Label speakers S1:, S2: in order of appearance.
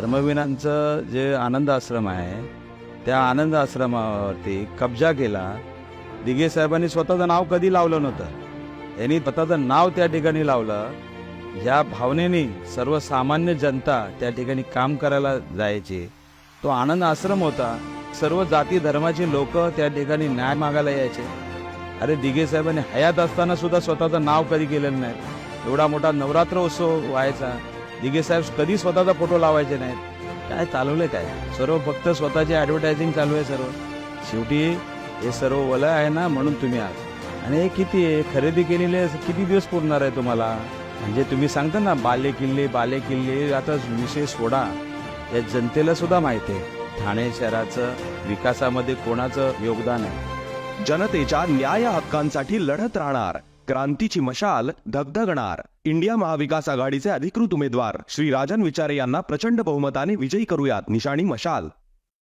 S1: धर्मवीरांचं जे आनंद आश्रम आहे त्या आनंद आश्रमावरती कब्जा केला. दिघे साहेबांनी स्वतःचं नाव कधी लावलं नव्हतं. यांनी स्वतःचं नाव त्या ठिकाणी लावलं. ज्या भावनेने सर्वसामान्य जनता त्या ठिकाणी काम करायला जायचे तो आनंद आश्रम होता. सर्व जाती धर्माचे लोक त्या ठिकाणी न्याय मागायला यायचे. अरे दिघे साहेबांनी हयात असताना सुद्धा स्वतःचं नाव कधी केलेलं नाही. एवढा मोठा नवरात्र उत्सव व्हायचा. दिघे साहेब कधी स्वतःचा फोटो लावायचे नाहीत. काय चालवलंय काय? सर्व फक्त स्वतःची ॲडव्हर्टायझिंग चालू आहे सर्व. शेवटी हे सर्व वलय आहे ना म्हणून तुम्ही आज आणि हे किती आहे? खरेदी केलेले किती दिवस पुरणार आहे तुम्हाला? म्हणजे तुम्ही सांगता ना बाले किल्ले बाले किल्ले आता विषय सोडा या जनतेला सुद्धा माहिती आहे. ठाणे शहराचं विकासामध्ये कोणाचं योगदान आहे?
S2: जनतेच्या न्याय हक्कांसाठी लढत राहणार. क्रांतीची मशाल धगधगणार. इंडिया महाविकास आघाडीचे अधिकृत उमेदवार श्री राजन विचारे यांना प्रचंड बहुमताने विजयी करूयात निशाणी मशाल.